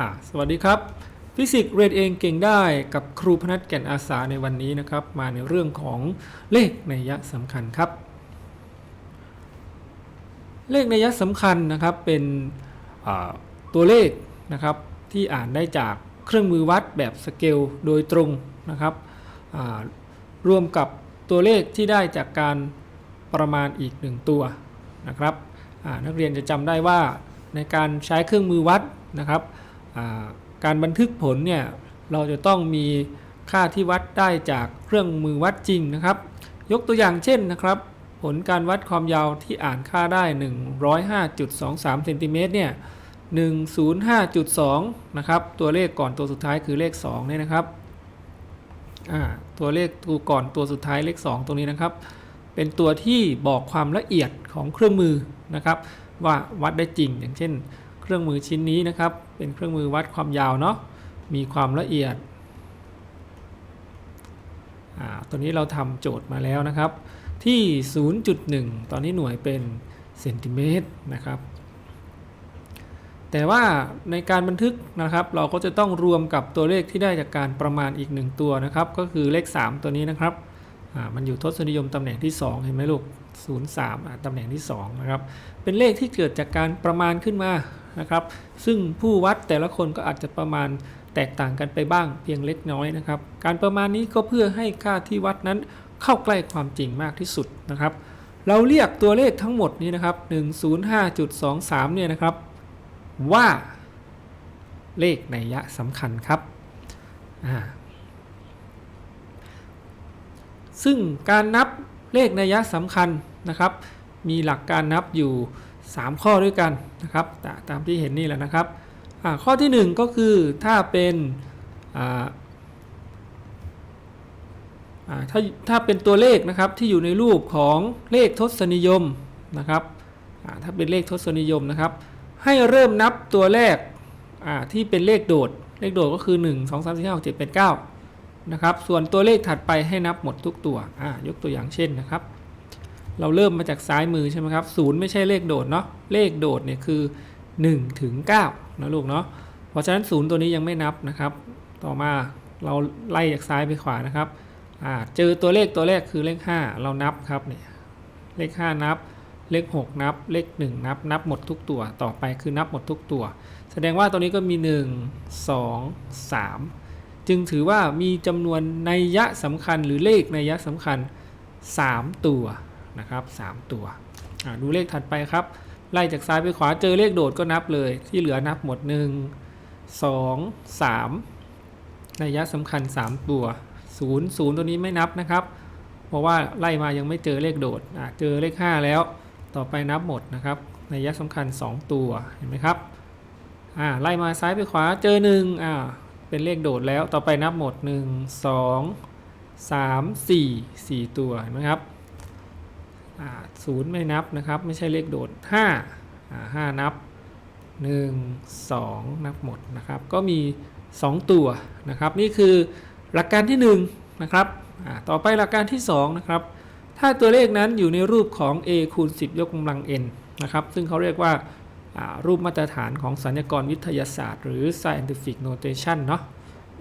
อ่าสวัสดีครับฟิสิกส์เรียนเองเก่งได้กับครูพนัทแก่นอาสาในวันนี้นะครับ มาในเรื่องของเลขในยะสำคัญครับ เลขในยะสำคัญนะครับเป็นตัวเลขนะครับที่อ่านได้จากเครื่องมือวัดแบบสเกลโดยตรงนะครับรวมกับตัวเลขที่ได้จากการประมาณอีกหนึ่งตัวนะครับนักเรียนจะจำได้ว่าในการใช้เครื่องมือวัดนะครับ การบันทึกผลเนี่ยเราจะต้องมีค่าที่วัดได้จากเครื่องมือวัดจริงนะครับ ยกตัวอย่างเช่นนะครับ ผลการวัดความยาวที่อ่านค่าได้ 105.23เซนติเมตรเนี่ย105.2 นะครับ ตัวเลขก่อนตัวสุดท้ายคือเลข2เนี่ยนะครับตัวเลขตัวก่อนตัวสุดท้ายเลข 2 ตรงนี้นะครับ เป็นตัวที่บอกความละเอียดของเครื่องมือนะครับ ว่าวัดได้จริงอย่างเช่น เครื่องมือชิ้นนี้นะครับ เป็นเครื่องมือวัดความยาวเนาะมีความละเอียดอ่าตัวนี้เราทำโจทย์มาแล้วนะครับ ที่ 0.1 ตอนนี้หน่วยเป็นเซนติเมตรนะครับ แต่ว่าในการบันทึกนะครับ เราก็จะต้องรวมกับตัวเลขที่ได้จากการประมาณอีก 1 ตัวนะครับ ก็คือเลข 3 ตัวนี้นะครับอ่ามันอยู่ทศนิยมตำแหน่งที่ 2 เห็นไหมลูก 03อ่าตำแหน่งที่2นะครับ เป็นเลขที่เกิดจากการประมาณขึ้นมา นะครับ ซึ่งผู้วัดแต่ละคนก็อาจจะประมาณแตกต่างกันไปบ้างเพียงเล็กน้อยนะครับ การประมาณนี้ก็เพื่อให้ค่าที่วัดนั้นเข้าใกล้ความจริงมากที่สุดนะครับ เราเรียกตัวเลขทั้งหมดนี้นะครับ 105.23 เนี่ยนะครับ ว่าเลขในยะสำคัญครับ ซึ่งการนับเลขในยะสำคัญนะครับ มีหลักการนับอยู่ 3 ข้อด้วยกันนะครับตามที่เห็นนี่แหละนะครับข้อที่ 1 ก็คือถ้าเป็นถ้าถ้าเป็นตัวเลขนะครับที่อยู่ในรูปของเลขทศนิยมนะครับถ้าเป็นเลขทศนิยมนะครับ ให้เริ่มนับตัวแรกที่เป็นเลขโดด เลขโดดก็คือ 1 2 3 4 5 6 7 8 9นะครับส่วนตัวเลขถัดไปให้นับหมดทุกตัวยกตัวอย่างเช่นนะครับ เราเริ่มมาจากซ้ายมือใช่ไหมครับศูนย์ไม่ใช่เลขโดดเนาะเลขโดดเนี่ยคือ1ถึง9นะลูกเนาะเพราะฉะนั้นศูนย์ตัวนี้ยังไม่นับนะครับ ต่อมาเราไล่จากซ้ายไปขวานะครับอ่าเจอตัวเลขตัวแรกคือเลข 5 เรานับครับเนี่ยเลข 5 นับ เลข 6 นับ เลข 1 นับ นับหมดทุกตัวต่อไปคือนับหมดทุกตัว แสดงว่าตัวนี้ก็มี 1 2 3 จึงถือว่ามีจำนวนนัยยะสำคัญหรือเลขนัยยะสำคัญ 3 ตัว นะครับ 3 ตัว ดูเลขถัดไปครับ ไล่จากซ้ายไปขวาเจอเลขโดดก็นับเลยที่เหลือนับหมด 1 2 3 นัยยะสำคัญ 3 ตัว 0 0 ตัวนี้ไม่นับนะครับ เพราะว่าไล่มายังไม่เจอเลขโดดเจอเลข 5 แล้ว ต่อไปนับหมดนะครับในยยะสำคัญ 2 ตัวเห็นไหมครับไล่มาซ้ายไปขวาเจอ1อ่าเป็นเลขโดดแล้วต่อไปนับหมด 1 2 3 4 4 ตัวเห็นไหมครับ ศูนย์ไม่นับนะครับ ไม่ใช่เลขโดด5อ่าห้านับ 1 2 นับหมดนะครับ ก็มี 2 ตัวนะครับ นี่คือหลักการที่1นะครับต่อไปหลักการที่2นะครับถ้าตัวเลขนั้นอยู่ในรูปของ a คูณ 10 ยกกำลัง n นะครับ ซึ่งเขาเรียกว่าอ่ารูปมาตรฐานของสัญญากรวิทยาศาสตร์ หรือ scientific notation เนาะ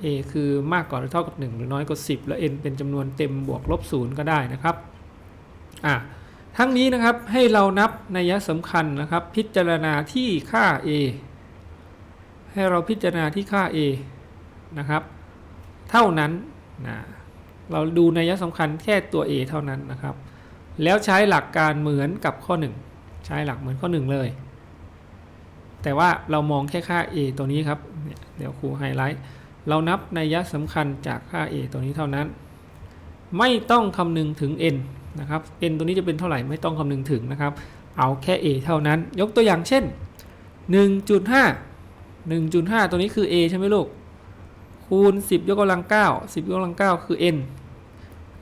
a คือมากกว่าหรือเท่ากับ 1 หรือน้อยกว่า 10 และ n เป็นจำนวนเต็มบวกลบ 0 ก็ได้นะครับ อ่า ทั้งนี้นะครับให้เรานับนัยสำคัญนะครับ พิจารณาที่ค่า a ให้เราพิจารณาที่ค่า a นะครับ เท่านั้นนะเราดูนัยสำคัญแค่ตัว A เท่านั้นนะครับ แล้วใช้หลักการเหมือนกับข้อ 1 ใช้หลักเหมือนข้อ 1 เลย แต่ว่าเรามองแค่ค่า A ตัวนี้ครับ เดี๋ยวครูไฮไลท์ เรานับนัยสำคัญจากค่า A ตัวนี้เท่านั้น ไม่ต้องคำนึงถึง n นะครับ n ตัวนี้จะเป็นเท่าไหร่ไม่ต้องคำนึงถึงนะครับ เอาแค่ a เท่านั้น ยกตัวอย่างเช่น 1.5 1.5 ตัวนี้คือ a ใช่ไหมลูก คูณ 10 ยกกำลัง 9 10 ยกกำลัง 9 คือ n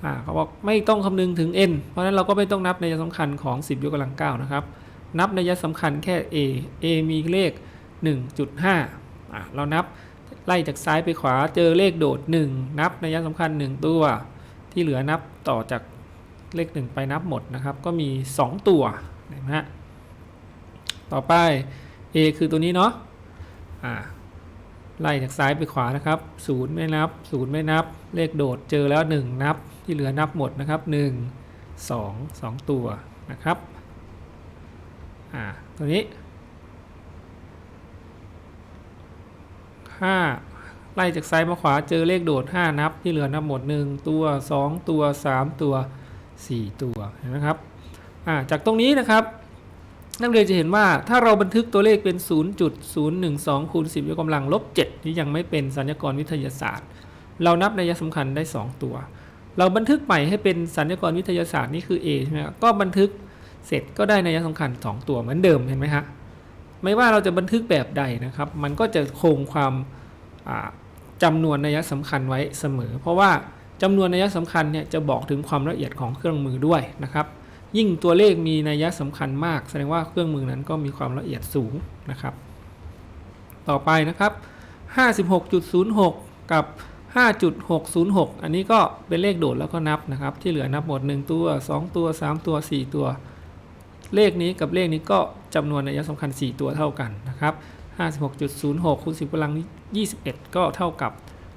อ่าเขาบอกไม่ต้องคำนึงถึง n เพราะฉะนั้นเราก็ไม่ต้องนับในยสำคัญของ 10 ยกกำลัง 9 นะครับ นับในยสำคัญแค่ a a มีเลข 1.5อ่าเรานับไล่จากซ้ายไปขวาเจอเลขโดด 1 นับในยสำคัญ 1 ตัว ที่เหลือนับต่อจาก เลข 1 ไปนับหมดนะครับ ก็มี 2 ตัวเห็นไหมฮะต่อไป a คือตัวนี้เนาะอ่าไล่จากซ้ายไปขวานะครับศูนย์ไม่นับศูนย์ไม่นับ เลขโดดเจอแล้ว 1 นับที่เหลือนับหมดนะครับ 1 2 2 ตัวนะครับอ่าตัวนี้5ไล่จากซ้ายมาขวาเจอเลขโดด 5 นับที่เหลือนับหมด 1 ตัว 2 ตัว 3 ตัว 4 ตัวเห็นไหมครับาจากตรงนี้นะครับนักเรียนจะเห็นว่าถ้าเราบันทึกตัวเลขเป็น 0.012คูณ10 ยกกำลังลบ7นี่ยังไม่เป็นสัญญกรวิทยาศาสตร์ เรานับนัยสำคัญได้ 2 ตัว เราบันทึกใหม่ให้เป็นสัญญกรวิทยาศาสตร์นี่คือ A ใช่ไหมครัก็บันทึกเสร็จก็ได้นัยสำคัญ 2 ตัวเหมือนเดิมเห็นไหมฮะไม่ว่าเราจะบันทึกแบบใดนะครับ มันก็จะคงความจำานวนนัยสำคัญไว้เสมอ เพราะว่า จำนวนนัยสำคัญเนี่ยจะบอกถึงความละเอียดของเครื่องมือด้วยนะครับ ยิ่งตัวเลขมีนัยสำคัญมาก แสดงว่าเครื่องมือนั้นก็มีความละเอียดสูงนะครับ ต่อไปนะครับ 56.06 กับ 5.606 อันนี้ก็เป็นเลขโดดแล้วก็นับนะครับ ที่เหลือนับหมด 1 ตัว 2 ตัว 3 ตัว 4 ตัว เลขนี้กับเลขนี้ก็จำนวนนัยสำคัญ 4 ตัวเท่ากันนะครับ 56.06คูณ10กำลัง 21 ก็เท่ากับ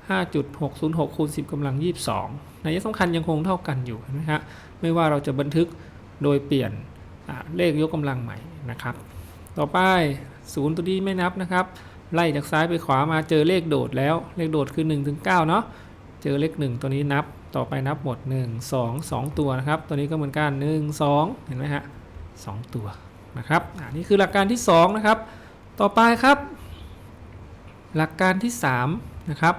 5.606คูณ10กำลัง 22นัยสำคัญยังคงเท่ากันอยู่นไหมฮะไม่ว่าเราจะบันทึกโดยเปลี่ยนเลขยกกำลังใหม่นะครับ ต่อไป0ตัวนี้ไม่นับนะครับ ไล่จากซ้ายไปขวามาเจอเลขโดดแล้ว เลขโดดคือ1ถึง9เนาะเจอเลข 1 ตัวนี้นับ ต่อไปนับหมด 1 2 2 ตัวนะครับ ตัวนี้ก็เหมือนกัน 1 2 เห็นไหมฮะ2ตัวนะครับอ่านี่คือหลักการที่ 2 นะครับ ต่อไปครับ หลักการที่ 3 นะครับ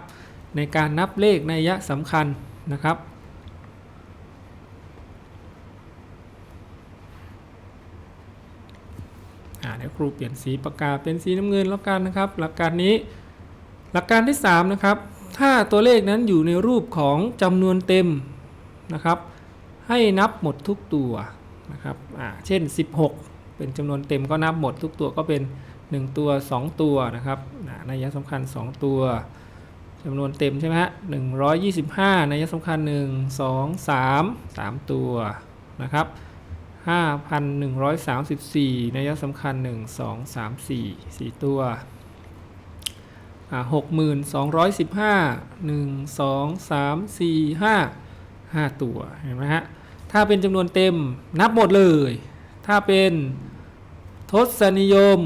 ในการนับเลขในยยะสำคัญนะครับอ่าเดี๋ยวครูเปลี่ยนสีปากกาเป็นสีน้ำเงินแล้วกันนะครับ หลักการนี้ หลักการที่3นะครับถ้าตัวเลขนั้นอยู่ในรูปของจำนวนเต็มนะครับ ให้นับหมดทุกตัวนะครับอ่าเช่น 16 เป็นจำนวนเต็มก็นับหมดทุกตัวก็เป็น 1 ตัว 2 ตัวนะครับอ่านัยสำคัญ 2 ตัว จำนวนเต็มใช่ไหมฮะ125นัยสำคัญ1 2 3 3ตัวนะครับ5,134นัยสำคัญ1 2 3 4 4ตัวอ่า6,215 1 2 3 4 5 5ตัวเห็นไหมฮะถ้าเป็นจำนวนเต็มนับหมดเลย ถ้าเป็นทศนิยม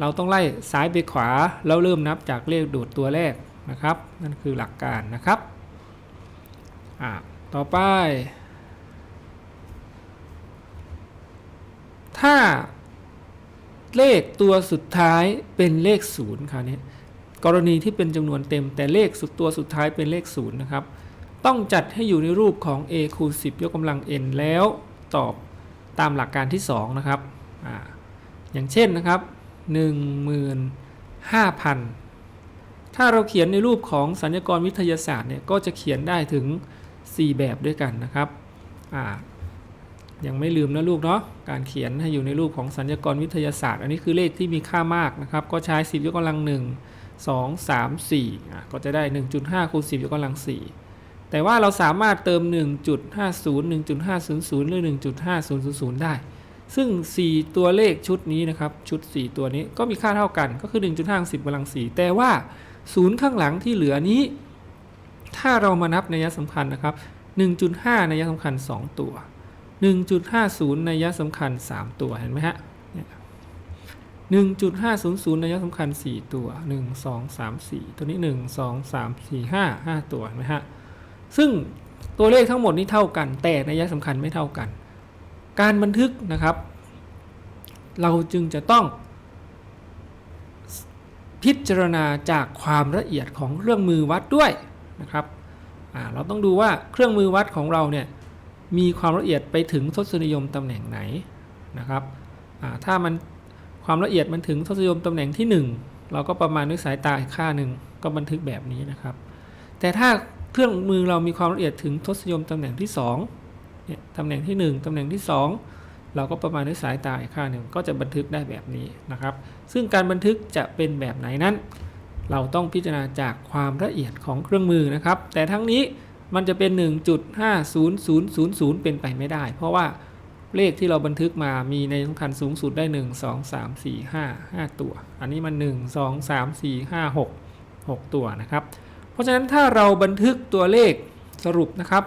เราต้องไล่ซ้ายไปขวา แล้วเริ่มนับจากเลขโดดตัวแรกนะครับ นั่นคือหลักการนะครับอ่าต่อไป ถ้าเลขตัวสุดท้ายเป็นเลขศูนย์คราวนี้กรณีที่เป็นจำนวนเต็มแต่เลขสุดตัวสุดท้ายเป็นเลขศูนย์นะครับ ต้องจัดให้อยู่ในรูปของ a คูณ10 ยกกำลัง n แล้วตอบตามหลักการที่ 2 นะครับออย่างเช่นนะครับ 15,000 ถ้าเราเขียนในรูปของสัญญากรวิทยาศาสตร์เนี่ยก็จะเขียนได้ถึง 4 แบบด้วยกันนะครับอ่ายังไม่ลืมนะลูกเนาะการเขียนให้อยู่ในรูปของสัญญากรวิทยาศาสตร์ อันนี้คือเลขที่มีค่ามากนะครับ ก็ใช้ 10ยกกำลัง 1 2 3 4อะก็จะได้ 1.5คูณ10ยกกำลัง 4 แต่ว่าเราสามารถเติม 1.50 1.500 หรือ 1.5000 ได้ ซึ่ง 4 ตัวเลขชุดนี้นะครับ ชุด 4 ตัวนี้ก็มีค่าเท่ากันก็คือ 1.5 10กำลัง 4 แต่ว่าศูนย์ข้างหลังที่เหลือนี้ ถ้าเรามานับนัยสำคัญนะครับ 1.5นัยสำคัญ 2 ตัว 1.50นัยสำคัญ 3 ตัวเห็นไหมฮะเนี่ย1.500นัยสำคัญ 4 ตัว 1 2 3 4 ตัวนี้ 1 2 3 4 5 5 ตัวเห็นไหมฮะซึ่งตัวเลขทั้งหมดนี้เท่ากัน แต่นัยสำคัญไม่เท่ากัน การบันทึกนะครับ เราจึงจะต้อง พิจารณาจากความละเอียดของเครื่องมือวัดด้วยนะครับเราต้องดูว่าเครื่องมือวัดของเราเนี่ยมีความละเอียดไปถึงทศนิยมตำแหน่งไหนนะครับถ้ามันความละเอียดมันถึงทศนิยมตำแหน่งที่ 1 เราก็ประมาณด้วยสายตาค่าหนึ่งก็บันทึกแบบนี้นะครับ แต่ถ้าเครื่องมือเรามีความละเอียดถึงทศนิยมตำแหน่งที่ 2 เนี่ยตำแหน่งที่ 1 ตำแหน่งที่ 2 เราก็ประมาณด้วยสายตาอีกค่าหนึ่งก็จะบันทึกได้แบบนี้นะครับ ซึ่งการบันทึกจะเป็นแบบไหนนั้น เราต้องพิจารณาจากความละเอียดของเครื่องมือนะครับ แต่ทั้งนี้มันจะเป็น 1.50000 เป็นไปไม่ได้ เพราะว่าเลขที่เราบันทึกมามีในสำคัญสูงสุดได้ 1 2 3 4 5 5 ตัว อันนี้มัน 1 2 3 4 5 6 6 ตัวนะครับ เพราะฉะนั้นถ้าเราบันทึกตัวเลขสรุปนะครับ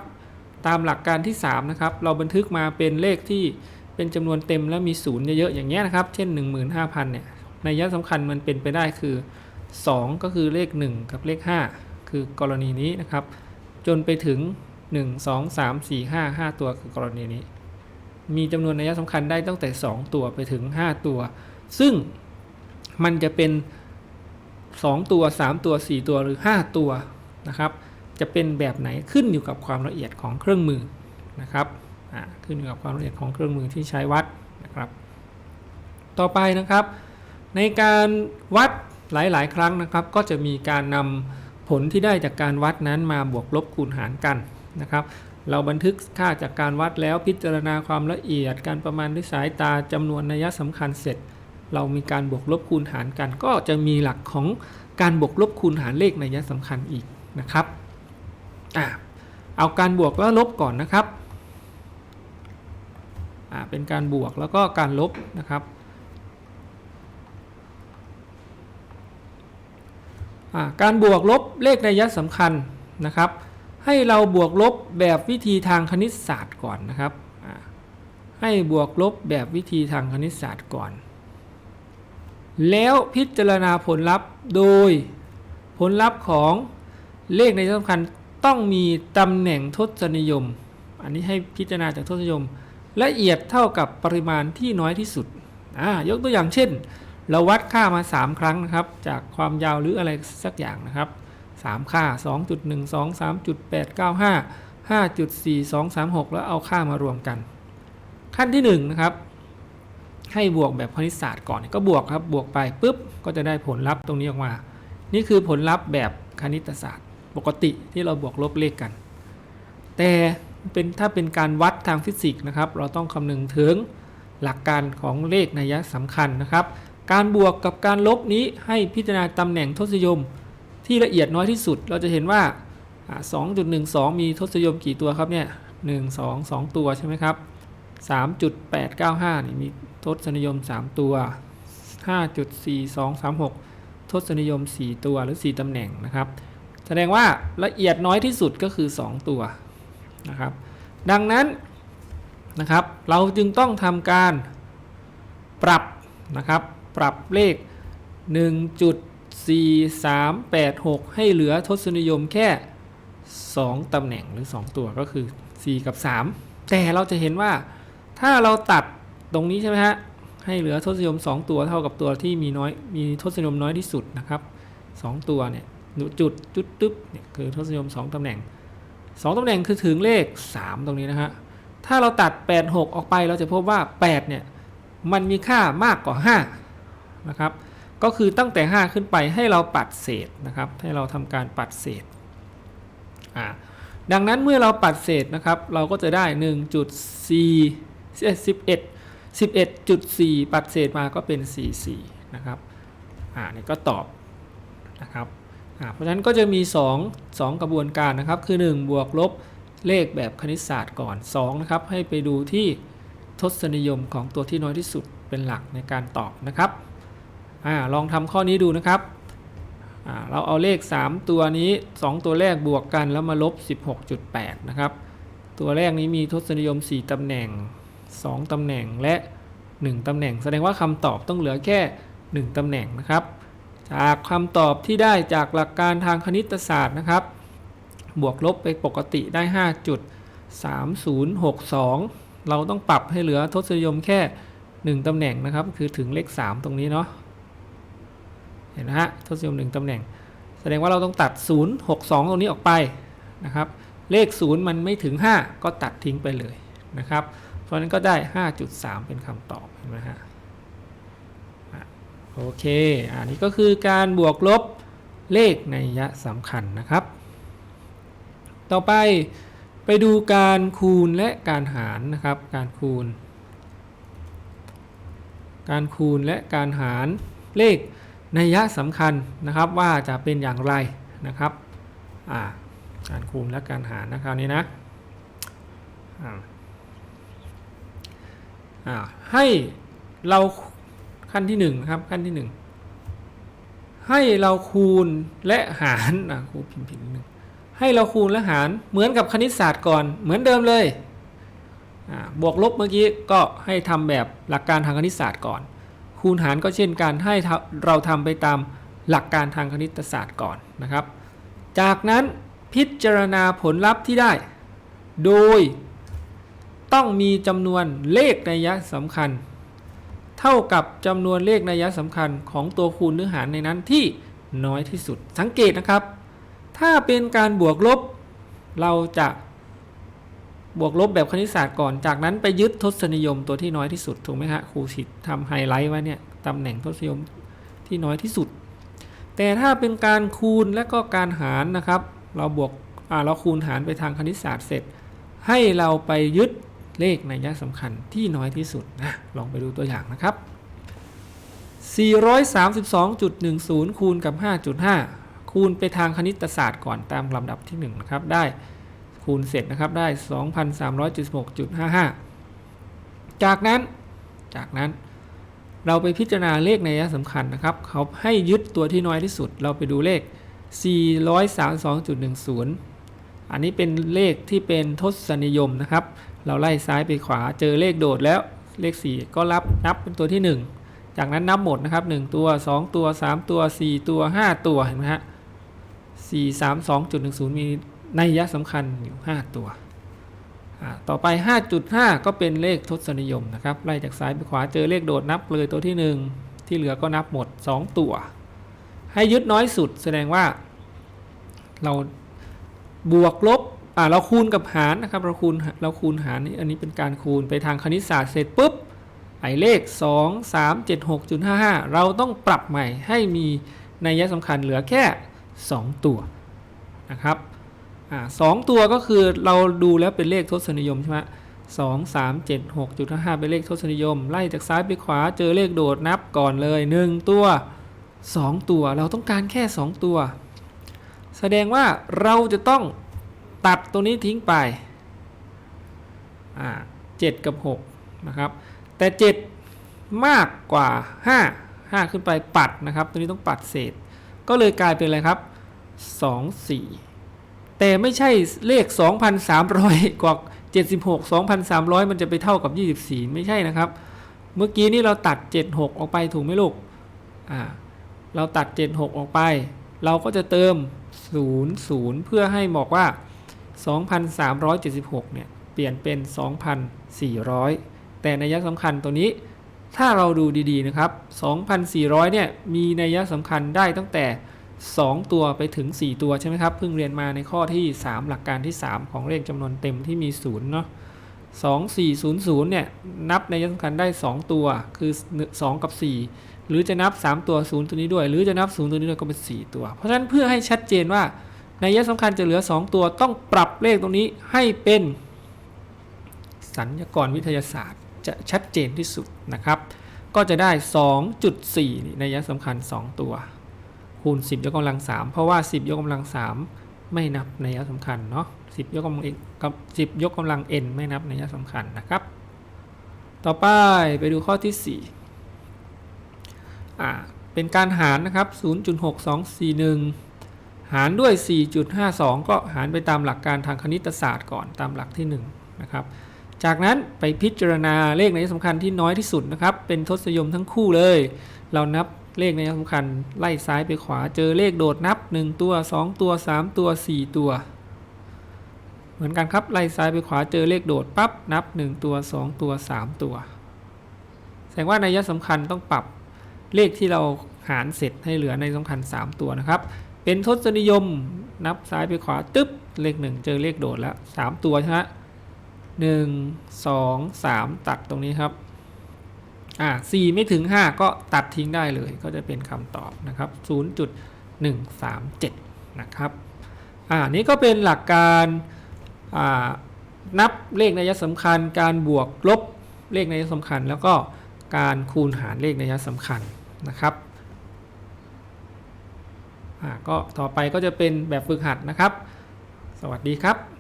ตามหลักการที่3นะครับเราบันทึกมาเป็นเลขที่เป็นจำนวนเต็มแล้วมีศูนย์เยอะๆอย่างเงี้ยนะครับ เช่น 15,000เนี่ยในยะสำคัญมันเป็นไปได้คือ 2 ก็คือเลข 1 กับเลข 5 คือกรณีนี้นะครับ จนไปถึง 1 2 3 4 5 5 ตัวคือกรณีนี้ มีจำนวนในัยสำคัญได้ตั้งแต่ 2 ตัวไปถึง 5 ตัว ซึ่งมันจะเป็น 2 ตัว 3 ตัว 4 ตัวหรือ 5 ตัวนะครับ จะเป็นแบบไหนขึ้นอยู่กับความละเอียดของเครื่องมือนะครับขึ้นอยู่กับความละเอียดของเครื่องมือที่ใช้วัดนะครับ ต่อไปนะครับ ในการวัดหลายๆ ครั้งนะครับ ก็จะมีการนำผลที่ได้จากการวัดนั้นมาบวกลบคูณหารกันนะครับ เราบันทึกค่าจากการวัดแล้วพิจารณาความละเอียด การประมาณด้วยสายตาจำนวนนัยสำคัญเสร็จ เรามีการบวกลบคูณหารกัน ก็จะมีหลักของการบวกลบคูณหารเลขนัยสำคัญอีกนะครับ อ่าเอาการบวกแล้วลบก่อนนะครับอ่าเป็นการบวกแล้วก็การลบนะครับอ่าการบวกลบเลขนัยสำคัญนะครับ ให้เราบวกลบแบบวิธีทางคณิตศาสตร์ก่อนนะครับอ่าให้บวกลบแบบวิธีทางคณิตศาสตร์ก่อน แล้วพิจารณาผลลัพธ์โดยผลลัพธ์ของเลขในสำคัญ ต้องมีตำแหน่งทศนิยม อันนี้ให้พิจารณาจากทศนิยม ละเอียดเท่ากับปริมาณที่น้อยที่สุดอ่ายกตัวอย่างเช่น เราวัดค่ามา 3 ครั้งนะครับ จากความยาวหรืออะไรสักอย่างนะครับ 3 ค่า 2.1 2 3.895 5.4 2 3 6 แล้วเอาค่ามารวมกัน ขั้นที่1นะครับให้บวกแบบคณิตศาสตร์ก่อนก็บวกครับบวกไปปุ๊บก็จะได้ผลลัพธ์ตรงนี้ออกมา นี่คือผลลัพธ์แบบคณิตศาสตร์ ปกติที่เราบวกลบเลขกัน แต่เป็นถ้าเป็นการวัดทางฟิสิกส์นะครับ เราต้องคำนึงถึงหลักการของเลขนัยสำคัญนะครับ การบวกกับการลบนี้ให้พิจารณาตำแหน่งทศนิยมที่ละเอียดน้อยที่สุด เราจะเห็นว่า 2.12 มีทศนิยมกี่ตัวครับเนี่ย1 2 2 ตัวใช่ไหมครับ 3.895นี่มีทศนิยม 3 ตัว 5.4236 ทศนิยม 4 ตัวหรือ 4ตำแหน่งนะครับ แสดงว่าละเอียดน้อยที่สุดก็คือ 2 ตัวนะครับ ดังนั้นนะครับ เราจึงต้องทำการปรับนะครับ ปรับเลข 1.4386 ให้เหลือทศนิยมแค่ 2ตำแหน่งหรือ 2 ตัวก็คือ 4 กับ 3 แต่เราจะเห็นว่าถ้าเราตัดตรงนี้ใช่ไหมฮะให้เหลือทศนิยม 2 ตัวเท่ากับตัวที่มีน้อยมีทศนิยมน้อยที่สุดนะครับ 2 ตัวเนี่ย จุดจุดตึ๊บเนี่ยคือทศนิยม 2ตำแหน่ง 2ตำแหน่งคือถึงเลข 3 ตรงนี้นะฮะถ้าเราตัด 8 6 ออกไปเราจะพบว่า8เนี่ยมันมีค่ามากกว่า5นะครับก็คือตั้งแต่ 5 ขึ้นไปให้เราปัดเศษนะครับให้เราทำการปัดเศษอ่าดังนั้นเมื่อเราปัดเศษนะครับเราก็จะได้ 1.4 11 11.4 ปัดเศษมาก็เป็น 44 นะครับ อ่า นี่ก็ตอบนะครับ เพราะฉะนั้นก็จะมี 2 2 กระบวนการนะครับ คือ 1 บวกลบเลขแบบคณิตศาสตร์ก่อน2นะครับให้ไปดูที่ทศนิยมของตัวที่น้อยที่สุดเป็นหลักในการตอบนะครับอลองทำข้อนี้ดูนะครับเราเอาเลข 3 ตัวนี้ 2 ตัวแรกบวกกันแล้วมาลบ 16.8 นะครับ ตัวแรกนี้มีทศนิยม 4 ตำแหน่ง 2 ตำแหน่งและ 1 ตำแหน่ง แสดงว่าคำตอบต้องเหลือแค่ 1 ตำแหน่งนะครับ จากคำตอบที่ได้จากหลักการทางคณิตศาสตร์นะครับ บวกลบไปปกติได้ 5.3062 เราต้องปรับให้เหลือทศนิยมแค่ 1 ตำแหน่งนะครับ คือถึงเลข 3 ตรงนี้เนาะเห็นนะฮะทศนิยม 1 ตำแหน่ง แสดงว่าเราต้องตัด 062 ตรงนี้ออกไปนะครับ เลข 0 มันไม่ถึง 5 ก็ตัดทิ้งไปเลยนะครับ เพราะฉะนั้นก็ได้ 5.3 เป็นคำตอบเห็นไหมฮะ โอเค อันนี้ก็คือการบวกลบเลขในยะสำคัญนะครับ ต่อไปไปดูการคูณและการหารนะครับ การคูณ การคูณและการหารเลขในยะสำคัญนะครับ ว่าจะเป็นอย่างไรนะครับาการคูณและการหารนะครับนี้นะให้เรา ขั้นที่หนึ่งครับขั้นที่หนึ่งให้เราคูณและหารอะครูพิมพ์ผิดนิดนึงให้เราคูณและหารเหมือนกับคณิตศาสตร์ก่อนเหมือนเดิมเลยอ่าบวกลบเมื่อกี้ก็ให้ทำแบบหลักการทางคณิตศาสตร์ก่อน คูณหารก็เช่นกันให้เราทำไปตามหลักการทางคณิตศาสตร์ก่อนนะครับ จากนั้นพิจารณาผลลัพธ์ที่ได้ โดยต้องมีจำนวนเลขนัยยะสำคัญ เท่ากับจำนวนเลขนัยยะสำคัญของตัวคูณหรือหารในนั้นที่น้อยที่สุด สังเกตนะครับ ถ้าเป็นการบวกลบ เราจะบวกลบแบบคณิตศาสตร์ก่อน จากนั้นไปยึดทศนิยมตัวที่น้อยที่สุด ถูกไหมฮะ ครูสิทธิ์ทำไฮไลท์ไว้เนี่ยตำแหน่งทศนิยมที่น้อยที่สุด แต่ถ้าเป็นการคูณและก็การหารนะครับ เราบวกเราคูณหารไปทางคณิตศาสตร์เสร็จ ให้เราไปยึด เลขในยะสำคัญที่น้อยที่สุดนะลองไปดูตัวอย่างนะครับ 432.10 คูณกับ 5.5 คูณไปทางคณิตศาสตร์ก่อนตามลำดับที่1นะครับได้คูณเสร็จนะครับได้ 2,376.55 จากนั้นจากนั้นเราไปพิจารณาเลขในยะสำคัญนะครับ เขาให้ยึดตัวที่น้อยที่สุด เราไปดูเลข 432.10 อันนี้เป็นเลขที่เป็นทศนิยมนะครับ เราไล่ซ้ายไปขวาเจอเลขโดดแล้วเลข 4 ก็รับนับเป็นตัวที่ 1 จากนั้นนับหมดนะครับ 1 ตัว 2 ตัว 3 ตัว 4 ตัว 5 ตัวเห็นไหมฮะ432.10 มีนัยยะสำคัญอยู่ 5 ตัว ต่อไป 5.5 ก็เป็นเลขทศนิยมนะครับ ไล่จากซ้ายไปขวาเจอเลขโดดนับเลยตัวที่ 1 ที่เหลือก็นับหมด 2 ตัว ให้ยึดน้อยสุดแสดงว่า เรา บวกลบอ่าเราคูณกับหารนะครับ เราคูณเราคูณหารนี่อันนี้เป็นการคูณไปทางคณิตศาสตร์เสร็จปุ๊บไอเลข 2 3 7 6.55 เราต้องปรับใหม่ให้มีนัยสำคัญเหลือแค่ 2 ตัวนะครับอ่าสตัวก็คือเราดูแล้วเป็นเลขทศนิยมใช่ไหมสองสามเจ็ดหกจุดห้าเป็นเลขทศนิยม ไล่จากซ้ายไปขวาเจอเลขโดดนับก่อนเลยหนึ่งตัวสองตัว เราต้องการแค่สองตัว แสดงว่าเราจะต้องตัดตัวนี้ทิ้งไปอ่าเจ็ดกับหกนะครับแต่เจ็ดมากกว่าห้าห้าขึ้นไปปัดนะครับ ตัวนี้ต้องปัดเศษ ก็เลยกลายเป็นอะไรครับสองสี่แต่ไม่ใช่เลข 2,300 กว่า 76 2,300 มันจะไปเท่ากับ 24 ไม่ใช่นะครับ เมื่อกี้นี่เราตัด 76 ออกไปถูกไหมลูกอ่าเราตัด 76 ออกไป เราก็จะเติม 0 0 เพื่อให้บอกว่า 2,376 เนี่ย เปลี่ยนเป็น 2,400 แต่นัยสำคัญตัวนี้ ถ้าเราดูดีๆนะครับ 2,400 เนี่ย มีนัยสำคัญได้ตั้งแต่ 2 ตัวไปถึง 4 ตัวใช่ไหมครับ เพิ่งเรียนมาในข้อที่ 3 หลักการที่ 3 ของเลขจำนวนเต็มที่มี 0 เนาะ2 4 0 0 เนี่ย นับในยสำคัญได้ 2 ตัว คือ 2 กับ 4 หรือจะนับ 3 ตัว 0 ตัวนี้ด้วย หรือจะนับ 0 ตัวนี้ด้วยก็เป็น 4 ตัว เพราะฉะนั้นเพื่อให้ชัดเจนว่าในยสำคัญจะเหลือ 2 ตัวต้องปรับเลขตรงนี้ให้เป็นสัญญากรวิทยาศาสตร์จะชัดเจนที่สุดนะครับ ก็จะได้ 2.4นี่ในยสำคัญ 2 ตัว คูณ 10 ยกกำลัง 3 เพราะว่า 10 ยกกำลัง 3 ไม่นับในยะสำคัญเนาะ10 ยกกำลัง n กับ10 ยกกำลัง n ไม่นับในยะสำคัญนะครับ ต่อไปไปดูข้อที่ 4 อ่าเป็นการหารนะครับ 0.6241 หารด้วย 4.52 ก็หารไปตามหลักการทางคณิตศาสตร์ก่อนตามหลักที่1นะครับจากนั้นไปพิจารณาเลขในยสำคัญที่น้อยที่สุดนะครับ เป็นทศนิยมทั้งคู่เลย เรานับเลขในยสำคัญไล่ซ้ายไปขวาเจอเลขโดดนับ 1 ตัว 2 ตัว 3 ตัว 4 ตัว เหมือนกันครับไล่ซ้ายไปขวาเจอเลขโดดปั๊บนับ 1 ตัว 2 ตัว 3 ตัว แสดงว่าในยะสำคัญต้องปรับ เลขที่เราหารเสร็จให้เหลือในสำคัญ 3 ตัวนะครับ เป็นทศนิยมนับซ้ายไปขวาตึ๊บเลข 1 เจอเลขโดดแล้ว 3 ตัวใช่ไหมหนึ่งสองสามตัดตรงนี้ครับ อ่าสี่ไม่ถึง 5 ก็ตัดทิ้งได้เลยก็จะเป็นคำตอบนะครับ0.137 นะครับอ่านี้ก็เป็นหลักการอ่านับเลขนัยสำคัญ การบวกลบเลขนัยสำคัญ แล้วก็การคูณหารเลขนัยสำคัญ นะครับอ่าก็ต่อไปก็จะเป็นแบบฝึกหัดนะครับ สวัสดีครับ